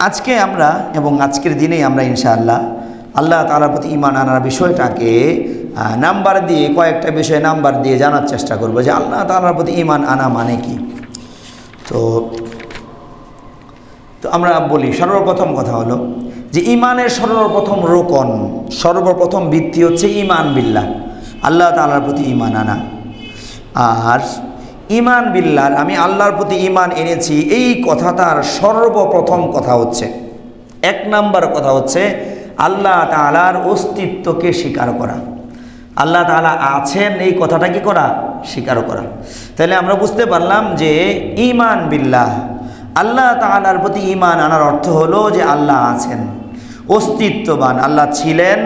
আজকে আমরা এবং আজকের দিনেই আমরা ইনশাআল্লাহ আল্লাহ তালার প্রতি ইমান আনার বিষয়টাকে নাম্বার দিয়ে, কয়েকটা বিষয়ে নাম্বার দিয়ে জানার চেষ্টা করব যে আল্লাহ তালার প্রতি ইমান আনা মানে কি। তো তো আমরা বলি, সর্বপ্রথম কথা হলো যে ইমানের সর্বপ্রথম রোকন, সর্বপ্রথম ভিত্তি হচ্ছে ইমান বিল্লাহ, আল্লাহ তালার প্রতি ইমান আনা। আর ইমান বিল্লার আমি আল্লাহর প্রতি ইমান এনেছি, এই কথাটার সর্বপ্রথম কথা হচ্ছে। এক নাম্বার কথা হচ্ছে, আল্লাহ তালার অস্তিত্বকে স্বীকার করা। আল্লাহ তালা আছেন, এই কথাটা কি করা? স্বীকার করা। তাহলে আমরা বুঝতে পারলাম যে ইমান বিল্লাহ, আল্লাহ তালার প্রতি ইমান আনার অর্থ হলো যে আল্লাহ আছেন, অস্তিত্ববান, আল্লাহ ছিলেন,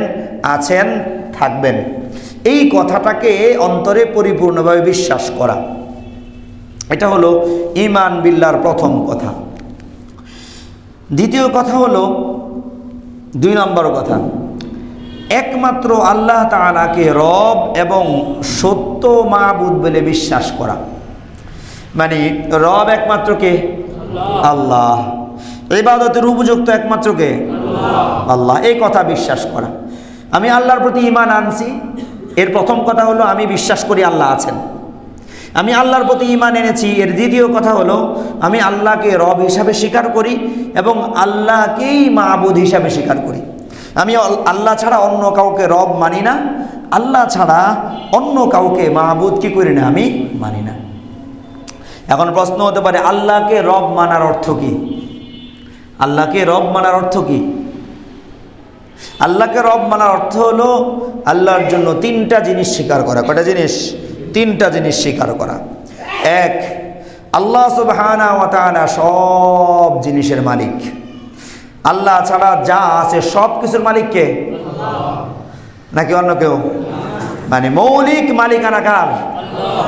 আছেন, থাকবেন। এই কথাটাকে অন্তরে পরিপূর্ণভাবে বিশ্বাস করা। এটা হলো ইমান বিল্লার প্রথম কথা। দ্বিতীয় কথা হলো দুই নম্বর কথা। একমাত্র আল্লাহ তাআলাকে রব এবং সত্য মাহবুদ বলে বিশ্বাস করা। মানে রব একমাত্র কে? আল্লাহ। ইবাদতের উপযুক্ত একমাত্র কে? আল্লাহ। এই কথা বিশ্বাস করা। আমি আল্লাহর প্রতি ইমান আনছি। এর প্রথম কথা হলো আমি বিশ্বাস করি আল্লাহ আছেন। আমি আল্লাহর প্রতি ইমান এনেছি। এর দ্বিতীয় কথা হলো, আমি আল্লাহকে রব হিসাবে স্বীকার করি এবং আল্লাহকেই মাহবুদ হিসাবে স্বীকার করি। আমি আল- আল্লাহ ছাড়া অন্য কাউকে রব মানি না। আল্লাহ ছাড়া অন্য কাউকে মাহবুদ কি করি না, আমি মানি না। এখন প্রশ্ন হতে পারে, আল্লাহকে রব মানার অর্থ কি? আল্লাহকে রব মানার অর্থ কি? আল্লাহকে রব মানার অর্থ হলো আল্লাহর জন্য তিনটা জিনিস স্বীকার করা। কটা জিনিস? তিনটা জিনিস স্বীকার করা। এক আল্লাহ সুবহানা ওয়া তাআলা সব জিনিসের মালিক। আল্লাহ ছাড়া যা আছে সব কিছুর মালিক কে? নাকি অন্য কেউ? মানে মৌলিক মালিকানা কার?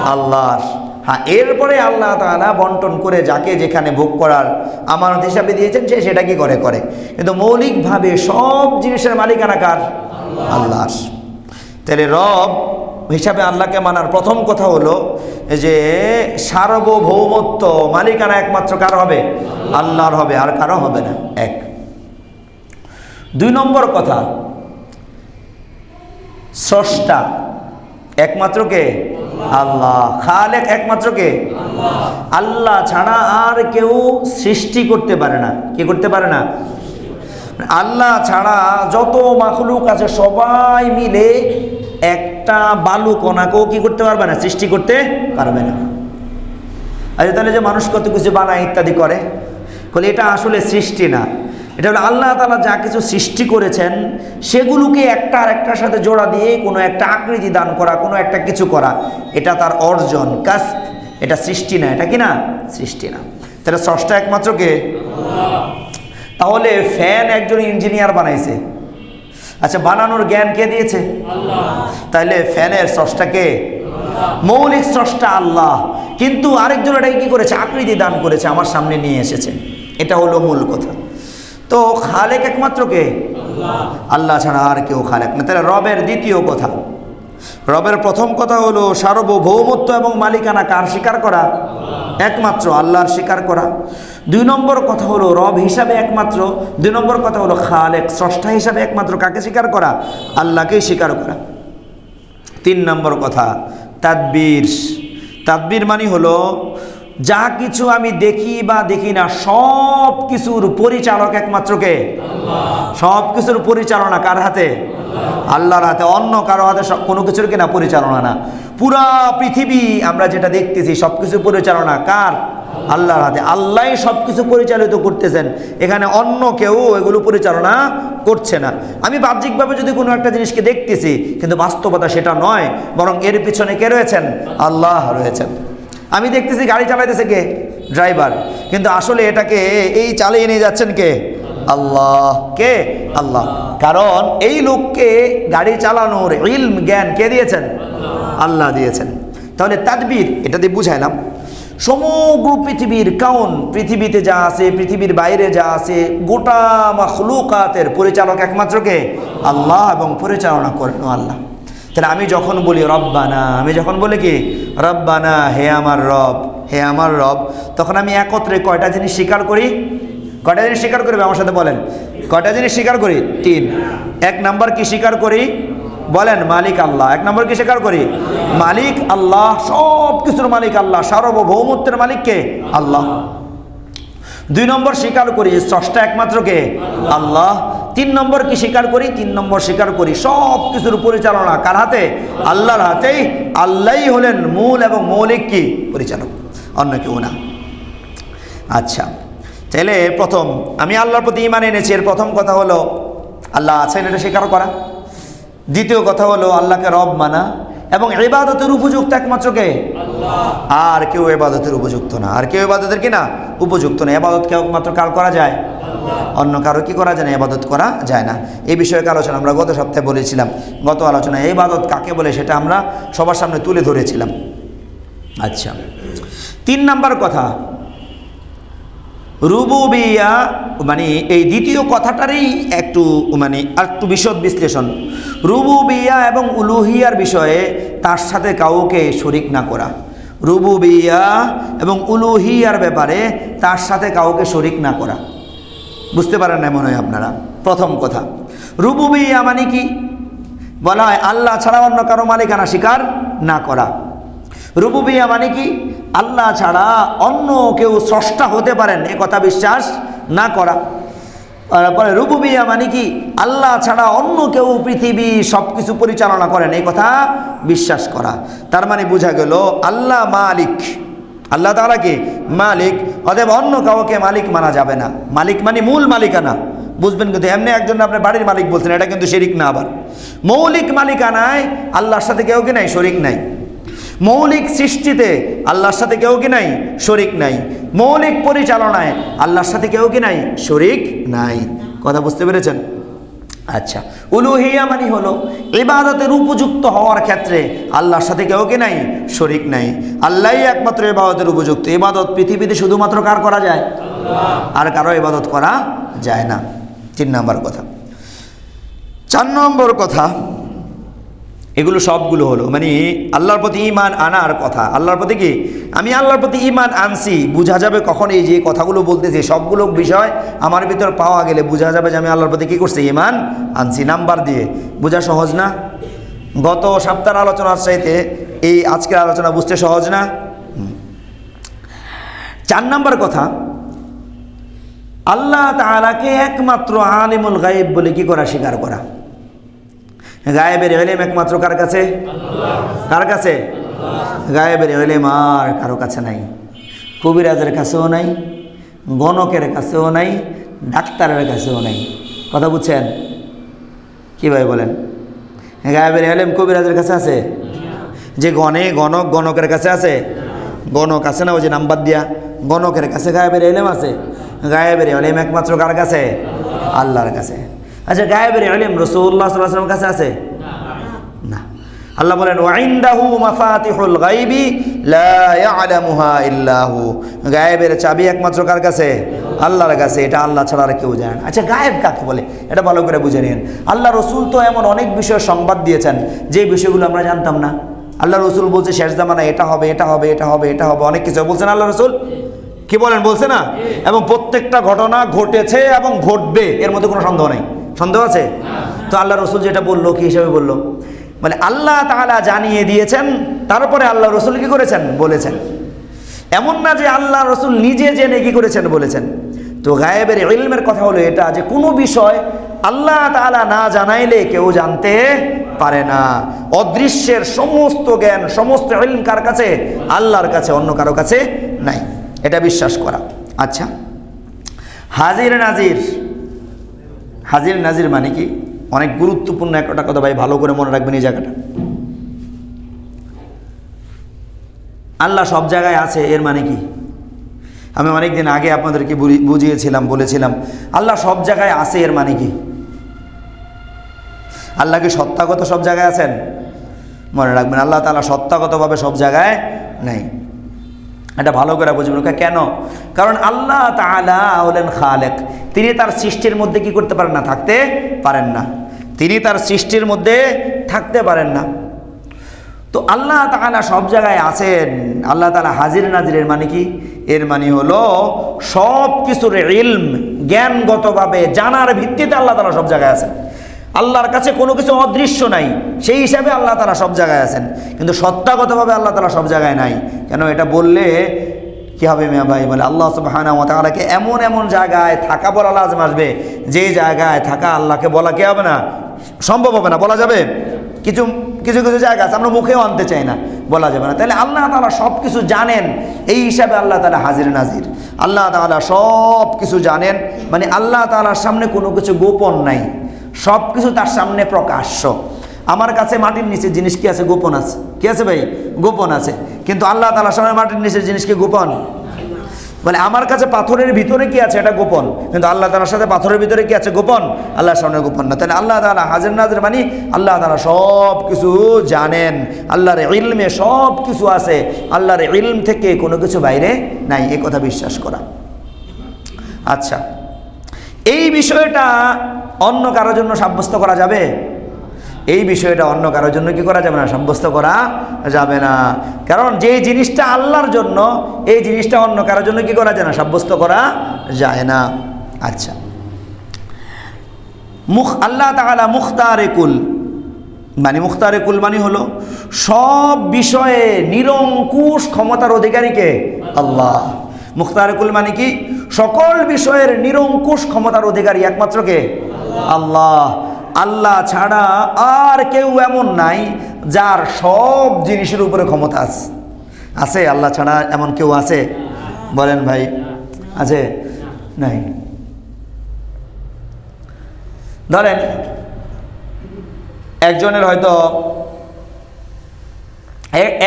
আল্লাহর। হ্যাঁ এরপরে আল্লাহ তাআলা বন্টন করে যাকে যেখানে ভোগ করার আমানত হিসাবে দিয়েছেন সে সেটা কি করে? করে। কিন্তু মৌলিকভাবে সব জিনিসের মালিকানা কার? আল্লাহর। তাহলে রব হিসাবে আল্লাহকে মানার প্রথম কথা হলো যে সার্বভৌমত্ব মালিকানা একমাত্র কার হবে? আল্লাহর হবে, আর কারও হবে না, এক। দুই নম্বর কথা, স্রষ্টা একমাত্র কে? আল্লাহ। খালেক একমাত্র কে? আল্লাহ ছাড়া আর কেউ সৃষ্টি করতে পারে না। কে করতে পারে না? আল্লাহ ছাড়া যত মাখলুক আছে সবাই মিলে একটা বালু কণাকেও কি করতে পারবে না সৃষ্টি করতে পারবে না। আচ্ছা তাহলে যে মানুষ কত কিছু বানায় ইত্যাদি করে বলে এটা আসলে সৃষ্টি না। এটা হলো আল্লাহ তালা যা কিছু সৃষ্টি করেছেন সেগুলোকে একটা আর একটার সাথে জোড়া দিয়ে কোনো একটা আকৃতি দান করা কোনো একটা কিছু করা এটা তার অর্জন। কাজ এটা সৃষ্টি না এটা কি না? সৃষ্টি না। তাহলে স্রষ্টা একমাত্র কে? তাহলে ফ্যান একজন ইঞ্জিনিয়ার বানাইছে। আচ্ছা বানানোর জ্ঞান কে দিয়েছে? তাহলে ফ্যানের স্রষ্টাকে মৌলিক স্রষ্টা আল্লাহ। কিন্তু আরেকজন এটাকে কি করেছে? আকৃতি দান করেছে, আমার সামনে নিয়ে এসেছে। এটা হলো মূল কথা। তো খালেক একমাত্র কে? আল্লাহ ছাড়া আর কেউ খালেক না। তাহলে রবের দ্বিতীয় কথা। রবের প্রথম কথা হলো সার্বভৌমত্ব এবং মালিকানা কার স্বীকার করা? একমাত্র আল্লাহর স্বীকার করা। দুই নম্বর কথা হলো রব হিসাবে একমাত্র। দুই নম্বর কথা হলো খালেক, স্রষ্টা হিসাবে একমাত্র। কাকে স্বীকার করা? আল্লাহকেই স্বীকার করা। তিন নম্বর কথা, তাদবির। তাদবির মানে হলো যা কিছু আমি দেখি বা দেখি না সব কিছুর পরিচালক একমাত্র কে? সব কিছুর পরিচালনা কার হাতে? আল্লাহর হাতে। অন্য কারও হাতে কোনো কিছুর কিনা পরিচালনা না। পুরা পৃথিবী আমরা যেটা দেখতেছি সব কিছু পরিচালনা কার? আল্লাহর হাতে। আল্লাহ সব কিছু পরিচালিত করতেছেন। এখানে অন্য কেউ এগুলো পরিচালনা করছে না। আমি বাহ্যিকভাবে যদি কোনো একটা জিনিসকে দেখতেছি কিন্তু বাস্তবতা সেটা নয় বরং এর পিছনে কে রয়েছেন? আল্লাহ রয়েছেন। আমি দেখতেছি গাড়ি চালাইতেছে কে? ড্রাইভার। কিন্তু আসলে এটাকে এই চালিয়ে নিয়ে যাচ্ছেন কে? আল্লাহ। কে? আল্লাহ। কারণ এই লোককে গাড়ি চালানোর ইলম, জ্ঞান কে দিয়েছেন? আল্লাহ দিয়েছেন। তাহলে তাদবির, এটা দিয়ে বুঝাইলাম। সমগ্র পৃথিবীর কাউন, পৃথিবীতে যা আছে, পৃথিবীর বাইরে যা আছে, গোটা মখলুকাতের পরিচালক একমাত্র কে? আল্লাহ এবং পরিচালনা করেন আল্লাহ। তাহলে আমি যখন বলি রব্বানা, আমি যখন বলি কি? রব্বানা, হে আমার রব, হে আমার রব, তখন আমি একত্রে কয়টা জিনিস স্বীকার করি? কয়টা জিনিস স্বীকার করবে আমার সাথে বলেন। কয়টা জিনিস স্বীকার করি? তিন। এক নাম্বার কি স্বীকার করি? বলেন, মালিক আল্লাহ। এক নম্বর কি স্বীকার করি? মালিক আল্লাহ সব কিছুর মালিক আল্লাহ, সার্বভৌমত্বের মালিক কে? আল্লাহ। দুই নম্বর স্বীকার করি স্রষ্টা একমাত্র কে? আল্লাহ। তিন নম্বর কি স্বীকার করি? তিন নম্বর স্বীকার করি। সব কিছুর পরিচালনা কার হাতে? আল্লাহর হাতেই। আল্লাহই হলেন মূল এবং মৌলিক কি? পরিচালক। অন্য কেউ না। আচ্ছা তাহলে প্রথম, আমি আল্লাহর প্রতি ইমান এনেছি। এর প্রথম কথা হলো, আল্লাহ আছেন এটা স্বীকার করা। দ্বিতীয় কথা হলো, আল্লাহকে রব মানা। এবং এবাদতের উপযুক্ত একমাত্র কে? আর কেউ এবাদতের উপযুক্ত না। আর কেউ এবাদতের কি না? উপযুক্ত না। এবাদত কেউ মাত্র কার করা যায়? অন্য কারও কি করা যায় না? এবাদত করা যায় না। এই বিষয়ে আলোচনা আমরা গত সপ্তাহে বলেছিলাম। গত আলোচনা এবাদত কাকে বলে সেটা আমরা সবার সামনে তুলে ধরেছিলাম। আচ্ছা। তিন নাম্বার কথা। রুবুবিয়া মানে এই দ্বিতীয় কথাটারই একটু মানে একটু বিশদ বিশ্লেষণ। রুবুবিয়া এবং উলুহিয়ার বিষয়ে তার সাথে কাউকে শরিক না করা। রুবুবিয়া এবং উলুহিয়ার ব্যাপারে তার সাথে কাউকে শরিক না করা। বুঝতে পারেন না মনে হয় আপনারা? প্রথম কথা। রুবুবিয়া মানে কি? বলা হয় আল্লাহ ছাড়া অন্য কারও মালিকানা স্বীকার না করা। রুবুবিয়া মানে কি? আল্লাহ ছাড়া অন্য কেউ স্রষ্টা হতে পারেন, এ কথা বিশ্বাস না করা। তারপরে রুবুবিয়া মানে কি? আল্লাহ ছাড়া অন্য কেউ পৃথিবী সব কিছু পরিচালনা করেন এই কথা বিশ্বাস করা। তার মানে বোঝা গেল আল্লাহ মালিক। আল্লাহ তাআলা কি? মালিক। অতএব অন্য কাউকে মালিক মানা যাবে না। মালিক মানে মূল মালিকানা। বুঝবেন কিন্তু এমনি একজন আপনার বাড়ির মালিক বলছেন, এটা কিন্তু শরিক না আবার। মৌলিক মালিকানায় আল্লাহর সাথে কেউ কি নাই? শরিক নাই। মৌলিক সৃষ্টিতে আল্লাহর সাথে কেউ কি নাই? শরিক নাই। মৌলিক পরিচালনায় আল্লাহর সাথে কেউ কি নাই? শরিক নাই। কথা বুঝতে পেরেছেন? আচ্ছা। উলুহিয়া মানে হলো ইবাদতের উপযুক্ত হওয়ার ক্ষেত্রে আল্লাহর সাথে কেউ কি নাই? শরিক নাই। আল্লাহই একমাত্র এবাদতের উপযুক্ত। ইবাদত পৃথিবীতে শুধুমাত্র কার করা যায়? আর কারও ইবাদত করা যায় না। তিন নম্বর কথা। চার নম্বর কথা এগুলো সবগুলো হলো মানে আল্লাহর প্রতি ইমান আনার কথা। আল্লাহর প্রতি কি? আমি আল্লাহর প্রতি ইমান আনছি, বোঝা যাবে কখন এই যে কথাগুলো বলতেছি, সবগুলো বিষয় আমার ভিতর পাওয়া গেলে বোঝা যাবে যে আমি আল্লাহর প্রতি কী করছি ইমান আনছি। নাম্বার দিয়ে, বোঝা সহজ না? গত সপ্তাহের আলোচনার চাইতে এই আজকের আলোচনা বুঝতে সহজ না? চার নাম্বার কথা, আল্লাহ তাআলাকে একমাত্র আলিমুল গায়েব বলে কি করা, স্বীকার করা? গায়েবের এলেম একমাত্র কার কাছে? কার কাছে? গায়েবের এলেম আর কারও কাছে নাই। কবিরাজের কাছেও নাই, গণকের কাছেও নাই, ডাক্তারের কাছেও নাই। কথা বুঝছেন? কি ভাই বলেন? গায়েবের এলেম কবিরাজের কাছে আছে? যে গণে গণক গণকের কাছে আছে? গণক আছে না ওই যে নাম্বার দিয়া? গণকের কাছে গায়েবের এলেম আছে? গায়েবের এলেম একমাত্র কার কাছে? আল্লাহর কাছে। আচ্ছা গায়েবের এলেম রসুল্লাহ সাল্লাহামের কাছে আছে? না। আল্লাহ বলেন ওয়াইন্দাহু মাফাতিহুল গাইবি লা ইয়ালামুহা ইল্লাহু। গায়েবের চাবি একমাত্র কার কাছে? আল্লাহর কাছে। এটা আল্লাহ ছাড়া আর কেউ জানে না। আচ্ছা গায়েব কাকে বলে? এটা ভালো করে বুঝে নিন। আল্লাহ রসুল তো এমন অনেক বিষয়ের সংবাদ দিয়েছেন যে বিষয়গুলো আমরা জানতাম না। আল্লাহ রসুল বলছে শেষ জামানা এটা হবে এটা হবে এটা হবে এটা হবে। অনেক কিছু। বলছেন আল্লাহ রসুল? কি বলেন? বলছে না? এবং প্রত্যেকটা ঘটনা ঘটেছে এবং ঘটবে। এর মধ্যে কোনো সন্দেহ নেই। সন্দেহ আছে? তো আল্লাহ রসুল যেটা বলল, কি হিসাবে বলল? মানে আল্লাহ তাআলা জানিয়ে দিয়েছেন, তারপরে আল্লাহ রসুল কি করেছেন? বলেছেন। এমন না যে আল্লাহ রসুল নিজে জেনে কি করেছেন বলেছেন। তো গায়েবের ইলমের কথা হলো এটা যে কোনো বিষয় আল্লাহ তাআলা না জানাইলে কেউ জানতে পারে না। অদৃশ্যের সমস্ত জ্ঞান, সমস্ত ইলম কার কাছে? আল্লাহর কাছে, অন্য কারও কাছে নাই। এটা বিশ্বাস করা। আচ্ছা হাজির নাজির হাজির নাজির মানে কি? অনেক গুরুত্বপূর্ণ একটা কথা ভাই, ভালো করে মনে রাখবেন এই জায়গাটা। আল্লাহ সব জায়গায় আছে, এর মানে কি? আমি অনেকদিন আগে আপনাদেরকে বুঝি- বুঝিয়েছিলাম, বলেছিলাম, আল্লাহ সব জায়গায় আছে, এর মানে কি? আল্লাহ কি সত্তাগত সব জায়গায় আছেন? মনে রাখবেন, আল্লাহ তালা সত্তাগতভাবে সব জায়গায় নেই। এটা ভালো করে বুঝবেন। কেন? কারণ আল্লাহ তাআলা হলেন খালেক। তিনি তার সৃষ্টির মধ্যে কি করতে পারেন না? থাকতে পারেন না। তিনি তার সৃষ্টির মধ্যে থাকতে পারেন না। তো আল্লাহ তাআলা সব জায়গায় আছেন। আল্লাহ তাআলা হাজির নাজিরের মানে কি? এর মানে হলো সব কিছুর ইলম জ্ঞানগতভাবে জানার ভিত্তিতে আল্লাহ তালা সব জায়গায় আছেন। আল্লাহর কাছে কোনো কিছু অদৃশ্য নাই। সেই হিসাবে আল্লাহ তালা সব জায়গায় আছেন। কিন্তু সত্তাগতভাবে আল্লাহ তালা সব জায়গায় নাই। কেন এটা বললে কি হবে মিয়া ভাই? বলে আল্লাহ সুবহানা ওয়া তাআলাকে এমন এমন জায়গায় থাকা বলা লাজম আসবে। যে জায়গায় থাকা আল্লাহকে বলা কি হবে না? সম্ভব হবে না, বলা যাবে? কিছু কিছু কিছু জায়গা আছে, আমরা মুখেও আনতে চাই না, বলা যাবে না। তাহলে আল্লাহ তাআলা সব কিছু জানেন। এই হিসাবে আল্লাহ তালা হাজির নাজির। আল্লাহ তাআলা সব কিছু জানেন। মানে আল্লাহ তাআলার সামনে কোনো কিছু গোপন নাই। সব কিছু তার সামনে প্রকাশ্য। আমার কাছে মাটির নিচে জিনিস কি আছে? গোপন আছে। কি আছে ভাই? গোপন আছে। কিন্তু আল্লাহ তালার সামনে মাটির নিচের জিনিস কি গোপন? মানে আমার কাছে পাথরের ভিতরে কি আছে? এটা গোপন। কিন্তু আল্লাহ তালার সাথে পাথরের ভিতরে কি আছে? গোপন। আল্লাহর সামনে গোপন না। তাহলে আল্লাহ তালা হাজির নাজির মানে আল্লাহ তালা সব কিছু জানেন। আল্লাহর ইলমে সব কিছু আছে। আল্লাহর ইলম থেকে কোনো কিছু বাইরে নাই। এ কথা বিশ্বাস করা। আচ্ছা। এই বিষয়টা অন্য কারোর জন্য সাব্যস্ত করা যাবে? এই বিষয়টা অন্য কারোর জন্য কি করা যাবে না? সাব্যস্ত করা যাবে না। কারণ যে জিনিসটা আল্লাহর জন্য, এই জিনিসটা অন্য কারোর জন্য কি করা যায় না? সাব্যস্ত করা যায় না। আচ্ছা। মুখ, আল্লাহ তাআলা মুখতারে কুল মানে মুখতারে কুল মানে হলো সব বিষয়ে নিরঙ্কুশ ক্ষমতার অধিকারীকে আল্লাহ। মুখতারে কুল মানে কি? সকল বিষয়ের নিরঙ্কুশ ক্ষমতার অধিকারী একমাত্র কে? আল্লাহ আল্লাহ ছাড়া আর কেউ এমন নাই যার সব জিনিসের উপরে ক্ষমতা আছে আছে আল্লাহ ছাড়া এমন কেউ আছে? বলেন ভাই, আছে? নাই। ধরেন, একজনের হয়তো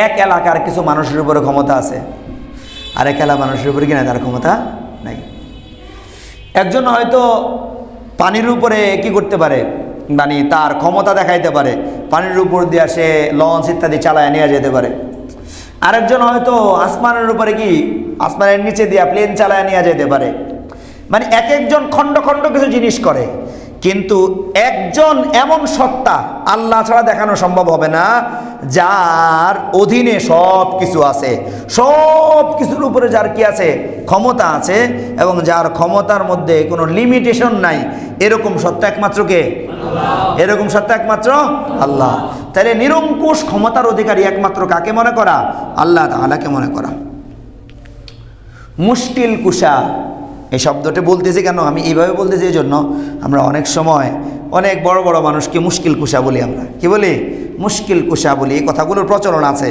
এক এলাকার কিছু মানুষের উপরে ক্ষমতা আছে, আরেক এলাকা মানুষের উপরে কিনা তার ক্ষমতা নাই। একজন হয়তো পানির উপরে কি করতে পারে? মানে তার ক্ষমতা দেখাইতে পারে। পানির উপর দিয়ে সে লঞ্চ ইত্যাদি চালায় নিয়ে যেতে পারে। আরেকজন হয়তো আসমানের উপরে কি? আসমানের নিচে দিয়ে প্লেন চালায় নিয়ে যেতে পারে। মানে এক একজন খণ্ড খণ্ড কিছু জিনিস করে। কিন্তু একজন এমন সত্তা আল্লাহ ছাড়া দেখানো সম্ভব হবে না। যার অধীনে সব কিছু আছে। সব কিছুর উপরে যার কি আছে? ক্ষমতা আছে এবং যার ক্ষমতার মধ্যে কোনো লিমিটেশন নাই। এরকম সত্তা একমাত্র কে? এরকম সত্তা একমাত্র আল্লাহ। তাহলে নিরঙ্কুশ ক্ষমতার অধিকারী একমাত্র কাকে মনে করা? আল্লাহ তাআলাকে মনে করা। মুশকিল কুশা এই শব্দটি বলতেছি কেন? আমি এইভাবে বলতেছি এই জন্য আমরা অনেক সময় অনেক বড় বড় মানুষকে মুশকিল কুষা বলি আমরা। কি বলি? মুশকিল কুষা বলি। এই কথাগুলোর প্রচলন আছে।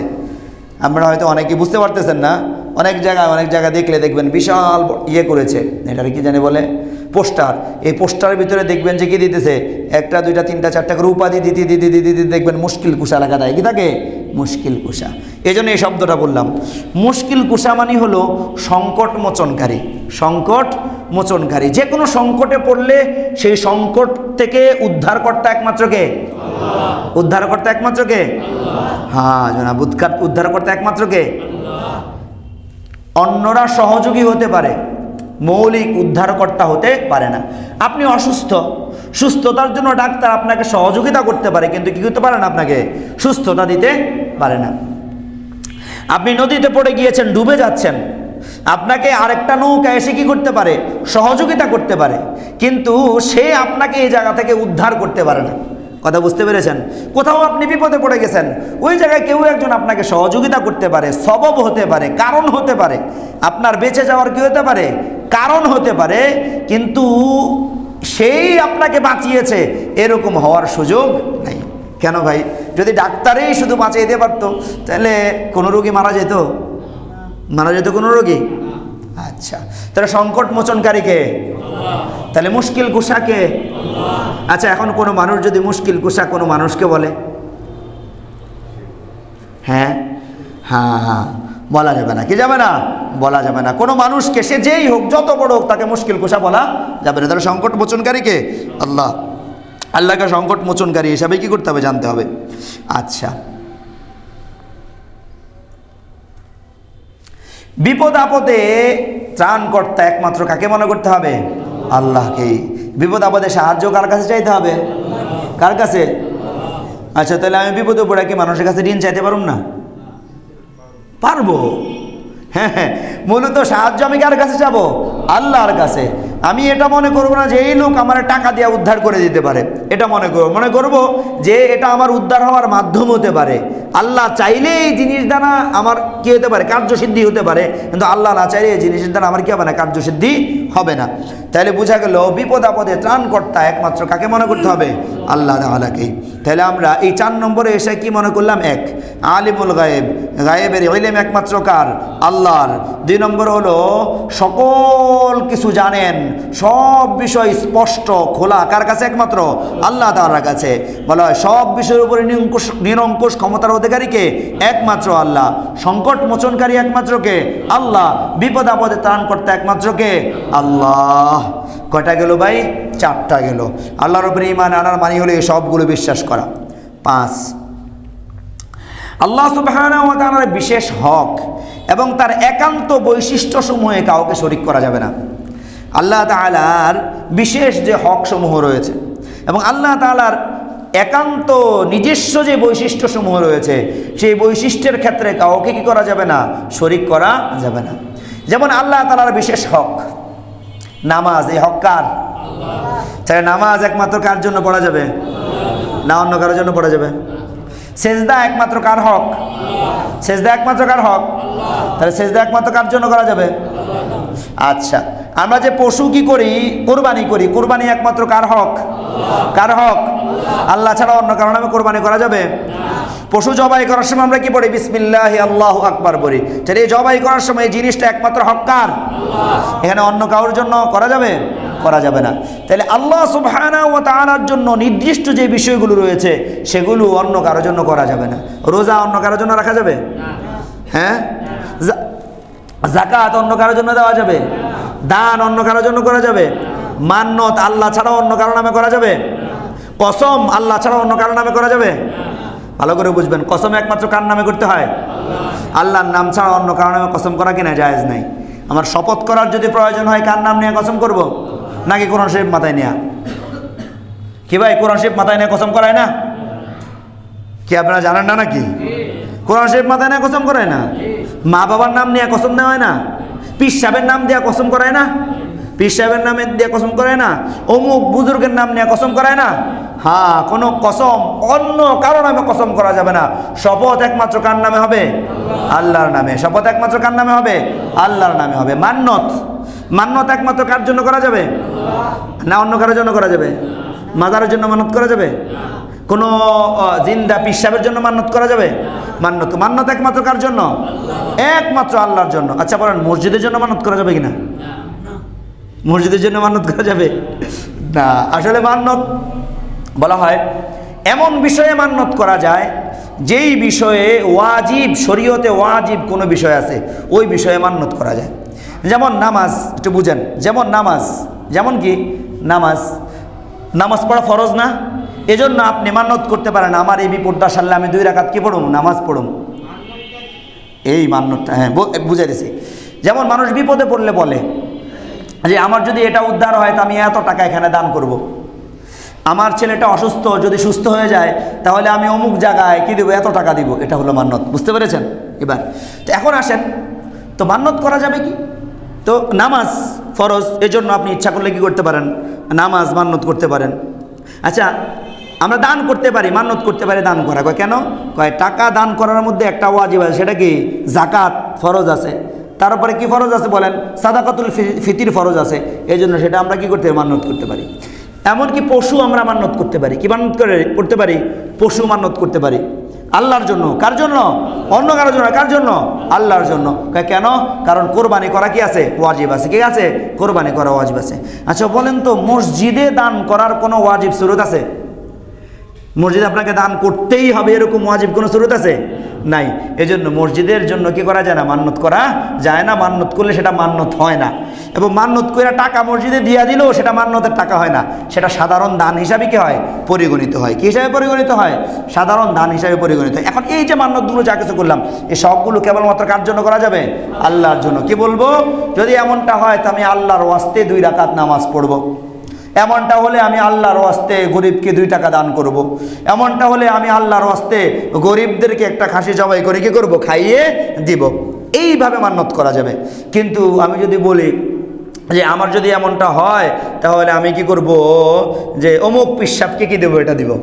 আমরা হয়তো অনেকে বুঝতে পারতেছেন না। অনেক জায়গায় অনেক জায়গায় দেখলে দেখবেন বিশাল ইয়ে করেছে। এটার কি জানে বলে? পোস্টার। এই পোস্টারের ভিতরে দেখবেন যে কি দিতেছে? একটা, দুইটা, তিনটা, চারটা করে উপাধি দিতে দিতে দিতে দিতে দেখবেন মুশকিল কুষা লেখা দেয়। কি থাকে? মুশকিল কুষা এই জন্য এই শব্দটা বললাম। মুশকিল কুষা মানে হলো সংকট মোচনকারী। সংকট মোচনকারী। যে কোনো সংকটে পড়লে সেই সংকট থেকে উদ্ধারকর্তা একমাত্র কে? উদ্ধারকর্তা একমাত্র কে? হ্যাঁ জনাব। উদ্ধার- উদ্ধারকর্তা একমাত্র কে? অন্যরা সহযোগী হতে পারে, মৌলিক উদ্ধারকর্তা হতে পারে না। আপনি অসুস্থ, সুস্থতার জন্য ডাক্তার আপনাকে সহযোগিতা করতে পারে, কিন্তু কি করতে পারে না আপনাকে? সুস্থতা দিতে পারে না। আপনি নদীতে পড়ে গিয়েছেন, ডুবে যাচ্ছেন। আপনাকে আরেকটা নৌকা এসে কি করতে পারে? সহযোগিতা করতে পারে। কিন্তু সে আপনাকে এই জায়গা থেকে উদ্ধার করতে পারে না। কথা বুঝতে পেরেছেন? কোথাও আপনি বিপদে পড়ে গেছেন। ওই জায়গায় কেউ একজন আপনাকে সহযোগিতা করতে পারে, সবব হতে পারে, কারণ হতে পারে। আপনার বেঁচে যাওয়ার কি হতে পারে? কারণ হতে পারে, কিন্তু সেই আপনাকে বাঁচিয়েছে, এরকম হওয়ার সুযোগ নাই। কেন ভাই? যদি ডাক্তারেই শুধু বাঁচিয়ে দিতে পারতো, তাহলে কোনো রোগী মারা যেত? মারা যেত কোনো রোগী? আচ্ছা। তাহলে সংকট মোচনকারীকে তাহলে মুশকিল কুষাকে আচ্ছা এখন কোনো মানুষ যদি মুশকিল কুষা কোনো মানুষকে বলে? হ্যাঁ? হ্যাঁ হ্যাঁ। বলা যাবে না। কি যাবে না? বলা যাবে না। কোনো মানুষকে, সে যেই হোক, যত বড় হোক, তাকে মুশকিল কুষা বলা যাবে না। তাহলে সংকট মোচনকারীকে আল্লাহ। আল্লাহকে সংকট মোচনকারী হিসাবে কি করতে হবে? জানতে হবে। আচ্ছা। বিপদ আপদে ত্রাণকর্তা একমাত্র কাকে মনে করতে হবে? আল্লাহকেই। বিপদ আপদে সাহায্য কার কাছে চাইতে হবে? কার কাছে? আচ্ছা তাহলে আমি বিপদে উপরে কি মানুষের কাছে ঋণ চাইতে পারুম না? পারব। হ্যাঁ হ্যাঁ। মূলত সাহায্য আমি কার কাছে যাব আল্লাহর কাছে। আমি এটা মনে করব না যে এই লোক আমার টাকা দিয়ে উদ্ধার করে দিতে পারে। এটা মনে করব মনে করব যে এটা আমার উদ্ধার হওয়ার মাধ্যম হতে পারে। আল্লাহ চাইলে এই জিনিস দ্বারা আমার কি হতে পারে, কার্যসিদ্ধি হতে পারে। কিন্তু আল্লাহ না চাইলে এই জিনিসের দ্বারা আমার কি হবে না, কার্যসিদ্ধি হবে না। তাহলে বোঝা গেল বিপদ আপদে ত্রাণকর্তা একমাত্র কাকে মনে করতে হবে? আল্লাহ তালাকেই তাহলে আমরা এই চার নম্বরে এসে কি মনে করলাম? এক, আলিমুল গায়েব। গায়েবের ইলেম একমাত্র কার? আল্লাহর। দুই নম্বর হলো সকল কিছু জানেন সব বিষয় স্পষ্ট, খোলা। কার কাছে একমাত্র? আল্লাহ তালার কাছে। বলা হয়, সব বিষয়ের উপরে নিরঙ্কুশ নিরঙ্কুশ ক্ষমতার অধিকারীকে একমাত্র আল্লাহ। সংকট মোচনকারী একমাত্রকে আল্লাহ। বিপদ আপদে ত্রাণ করতে একমাত্রকে আল্লাহ। কয়টা গেল ভাই? চারটা গেল। আল্লাহর উপরে ইমান আনার মানি হলে সবগুলো বিশ্বাস করা। পাঁচ। আল্লাহ ওয়া বিশেষ হক এবং তার একান্ত বৈশিষ্ট্য সমূহে কাউকে শরিক করা যাবে না। আল্লাহ তাআলার বিশেষ যে হক সমূহ রয়েছে এবং আল্লাহ তাআলার একান্ত নিজস্ব যে বৈশিষ্ট্য সমূহ রয়েছে, সেই বৈশিষ্ট্যের ক্ষেত্রে কাউকে কি করা যাবে না? শরিক করা যাবে না। যেমন আল্লাহ তাআলার বিশেষ হক, নামাজ, এই হক কার? তাহলে নামাজ একমাত্র কার জন্য পড়া যাবে? না, অন্য কারোর জন্য পড়া যাবে? সেজদা একমাত্র কার হক? সেজদা একমাত্র কার হক? তাহলে সেজদা একমাত্র কার জন্য করা যাবে? আচ্ছা। আমরা যে পশু কি করি? কোরবানি করি। কোরবানি একমাত্র কার হক? কার হক? আল্লাহ ছাড়া অন্য কারণে আমি কোরবানি করা যাবে? পশু জবাই করার সময় আমরা কি পড়ি? বিসমিল্লাহ, আল্লাহ আকবার বলি তাহলে এই জবাই করার সময় এই জিনিসটা একমাত্র হক কার? এখানে অন্য কারোর জন্য করা যাবে? করা যাবে না। তাহলে আল্লাহ সুবহানা ও তাআলার জন্য নির্দিষ্ট যে বিষয়গুলো রয়েছে, সেগুলো অন্য কারোর জন্য করা যাবে না। রোজা অন্য কারোর জন্য রাখা যাবে? হ্যাঁ? জাকাত অন্য কারোর জন্য দেওয়া যাবে? দান অন্য কারোর জন্য করা যাবে? মান্নত আল্লাহ ছাড়া অন্য কারও নামে করা যাবে? কসম আল্লাহ ছাড়া অন্য কারও নামে করা যাবে? ভালো করে বুঝবেন, কসম একমাত্র কার নামে করতে হয়? আল্লাহর নাম ছাড়া অন্য কারও নামে কসম করা কিনা জায়েজ নাই। আমার শপথ করার যদি প্রয়োজন হয়, কার নাম নিয়ে কসম করব? নাকি কোরআন শরীফ মাথায় নেয়া? কি ভাই, কোরআন শরীফ মাথায় নিয়ে কসম করায় না? কি আপনারা জানেন না নাকি? কোরআন শরীফ মাথায় নিয়ে কসম করায় না? মা বাবার নাম নিয়ে কসম নেওয়া হয় না? পীর সাহেবের নাম দিয়ে কসম করায় না? পীর সাহেবের নামে দিয়ে কসম করায় না? অমুক বুজুর্গের নাম নিয়ে কসম করায় না? হ্যাঁ কোনো কসম, অন্য কারও নামে কসম করা যাবে না। শপথ একমাত্র কার নামে হবে? আল্লাহর নামে। শপথ একমাত্র কার নামে হবে? আল্লাহর নামে হবে। মান্নত। মান্নত একমাত্র কার জন্য করা যাবে? না, অন্য কারোর জন্য করা যাবে? মাজারের জন্য মানত করা যাবে? কোনো জিন্দা পিসাবের জন্য মান্নত করা যাবে? মান্নত মান্নত একমাত্র কার জন্য? একমাত্র আল্লাহর জন্য। আচ্ছা বলেন মসজিদের জন্য মানত করা যাবে কিনা? মসজিদের জন্য মান্নত করা যাবে? না। আসলে মান্নত বলা হয় এমন বিষয়ে মান্নত করা যায় যেই বিষয়ে ওয়াজিব শরীয়তে ওয়াজিব কোনো বিষয় আছে ওই বিষয়ে মান্নত করা যায়। যেমন নামাজ একটু বুঝেন। যেমন নামাজ যেমন কি? নামাজ। নামাজ পড়া ফরজ না? এজন্য আপনি মান্নত করতে পারেন। আমার এই বিপদটা সারলে আমি দুই রাকাত কি পড়ুম? নামাজ পড়ুম। এই মান্যতটা হ্যাঁ বুঝে দিছি। যেমন মানুষ বিপদে পড়লে বলে যে, আমার যদি এটা উদ্ধার হয়, তো আমি এত টাকা এখানে দান করব। আমার ছেলেটা অসুস্থ, যদি সুস্থ হয়ে যায়, তাহলে আমি অমুক জায়গায় কি দেবো? এত টাকা দিব। এটা হলো মান্যত বুঝতে পেরেছেন? এবার, তো এখন আসেন। তো মান্যত করা যাবে কি? তো নামাজ ফরজ, এজন্য আপনি ইচ্ছা করলে কি করতে পারেন? নামাজ মান্যত করতে পারেন। আচ্ছা আমরা দান করতে পারি মান্যত করতে পারি, দান করা। কয়, কেন? কয়, টাকা দান করার মধ্যে একটা ওয়াজিব আছে, সেটা কি? জাকাত ফরজ আছে। তারপরে কি ফরজ আছে বলেন? সাদাকাতুল ফিতির ফরজ আছে। এই জন্য সেটা আমরা কি করতে পারি? মান্যত করতে পারি। এমনকি পশু আমরা মান্যত করতে পারি। কি মান্যত করে, করতে পারি? পশু মান্যত করতে পারি। আল্লাহর জন্য। কার জন্য? অন্য কারোর জন্য। কার জন্য? আল্লাহর জন্য। কেন? কারণ কোরবানি করা কি আছে? ওয়াজিব আছে। কি আছে? কোরবানি করা ওয়াজিব আছে। আচ্ছা বলেন তো, মসজিদে দান করার কোনো ওয়াজিব সুরত আছে? মসজিদে আপনাকে দান করতেই হবে, এরকম ওয়াজিব কোনো স্রোত আছে? নাই। এজন্য মসজিদের জন্য কি করা যায় না? মান্যত করা যায় না। মান্যত করলে সেটা মান্যত হয় না। এবং মান্যত করে টাকা মসজিদে দিয়া দিলেও সেটা মান্যতের টাকা হয় না। সেটা সাধারণ দান হিসাবে কি হয়? পরিগণিত হয়। কি হিসাবে পরিগণিত হয়? সাধারণ দান হিসাবে পরিগণিত হয়। এখন এই যে মান্যতগুলো যা কিছু করলাম, এই সবগুলো কেবলমাত্র কার জন্য করা যাবে? আল্লাহর জন্য। কি বলব? যদি এমনটা হয়, তো আমি আল্লাহর ওয়াস্তে দুই রাকাত নামাজ পড়ব। এমনটা হলে আমি আল্লাহর হস্তে গরিবকে দুই টাকা দান করব। এমনটা হলে আমি আল্লাহর হস্তে গরিবদেরকে একটা খাসি জবাই করে কি করব? খাইয়ে দিব। এইভাবে মান্যত করা যাবে। কিন্তু আমি যদি বলি যে আমার যদি এমনটা হয়, তাহলে আমি কি করব? যে অমুক পিসাবকে কি দেবো? এটা দিব।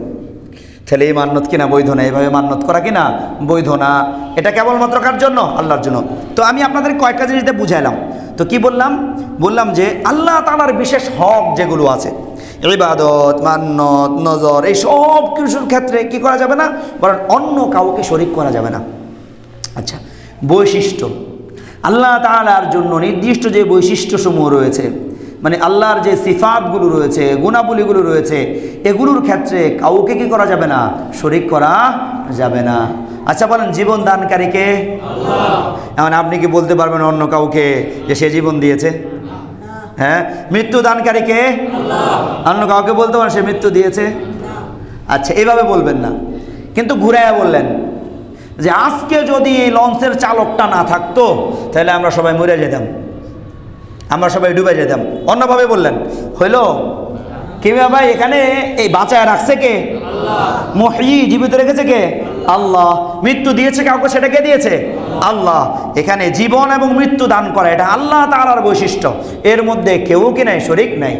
তাহলে এই মান্যত কিনা, বৈধ না? এইভাবে মান্যত করা কিনা? বৈধ না। এটা কেবলমাত্র কার জন্য? আল্লাহর জন্য। তো আমি আপনাদের কয়েকটা জিনিসতে বুঝাইলাম। তো কি বললাম? বললাম যে আল্লাহ তালার বিশেষ হক যেগুলো আছে, ইবাদত মান্যত নজর, এই সব কিছুর ক্ষেত্রে কি করা যাবে না? বরং অন্য কাউকে শরিক করা যাবে না। আচ্ছা বৈশিষ্ট্য। আল্লাহ তাআলার জন্য নির্দিষ্ট যে বৈশিষ্ট্যসমূহ রয়েছে মানে আল্লাহর যে সিফাতগুলো রয়েছে গুণাবলীগুলো রয়েছে এগুলোর ক্ষেত্রে কাউকে কি করা যাবে না? শরিক করা যাবে না। আচ্ছা বলেন জীবন দানকারীকে এখন আপনি কি বলতে পারবেন অন্য কাউকে যে সে জীবন দিয়েছে? হ্যাঁ? মৃত্যু দানকারীকে অন্য কাউকে বলতে পারেন সে মৃত্যু দিয়েছে? আচ্ছা এভাবে বলবেন না। কিন্তু ঘুরাইয়া বললেন যে আজকে যদি লঞ্চের চালকটা না থাকতো তাহলে আমরা সবাই মরে যেতাম। আমরা সবাই ডুবে যেতাম। অন্যভাবে বললেন হইল কি ভাই এখানে এই বাঁচায় রাখছে কে? মহি জীবিত রেখেছে কে? আল্লাহ। মৃত্যু দিয়েছে কাউকে সেটা কে দিয়েছে? আল্লাহ। এখানে জীবন এবং মৃত্যু দান করা এটা আল্লাহ তালার বৈশিষ্ট্য। এর মধ্যে কেউ কি নাই শরিক নাই।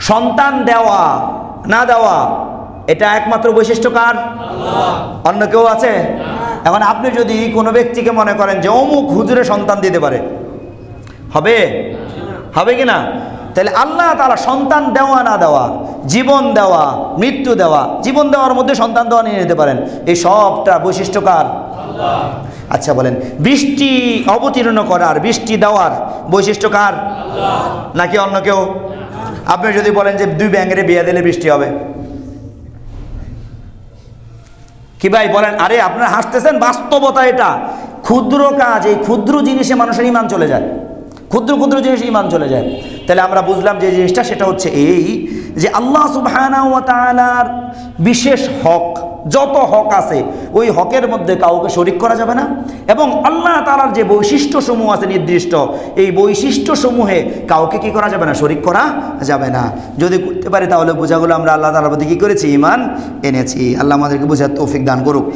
সন্তান দেওয়া না দেওয়া এটা একমাত্র বৈশিষ্ট্য কার? অন্য কেউ আছে? এখন আপনি যদি কোনো ব্যক্তিকে মনে করেন যে অমুক হুজুরে সন্তান দিতে পারে হবে? হবে কি না? তাহলে আল্লাহ তালা সন্তান দেওয়া না দেওয়া জীবন দেওয়া মৃত্যু দেওয়া জীবন দেওয়ার মধ্যে সন্তান দেওয়া নিয়ে নিতে পারেন। এই সবটা বৈশিষ্ট্য কার? আচ্ছা বলেন বৃষ্টি অবতীর্ণ করার বৃষ্টি দেওয়ার বৈশিষ্ট্য কার? নাকি অন্য কেউ? আপনি যদি বলেন যে দুই ব্যাঙের বিয়ে দিলে বৃষ্টি হবে। কি ভাই বলেন আরে আপনারা হাসতেছেন? বাস্তবতা এটা। ক্ষুদ্র কাজ এই ক্ষুদ্র জিনিসে মানুষের ইমান চলে যায়। ক্ষুদ্র ক্ষুদ্র জিনিস ইমান চলে যায়। তাহলে আমরা বুঝলাম যে জিনিসটা সেটা হচ্ছে এই যে আল্লাহ ওয়া বিশেষ হক, যত হক আছে, ওই হকের মধ্যে কাউকে শরিক করা যাবে না এবং আল্লাহ তাআলার যে বৈশিষ্ট্য সমূহ আছে নির্দিষ্ট, এই বৈশিষ্ট্য সমূহে কাউকে কি করা যাবে না? শরিক করা যাবে না। যদি করতে পারি তাহলে বোঝাগুলো আমরা আল্লাহ তাআলার প্রতি কী করেছি? ইমান এনেছি। আল্লাহ আমাদেরকে বোঝার তৌফিক দান করুক।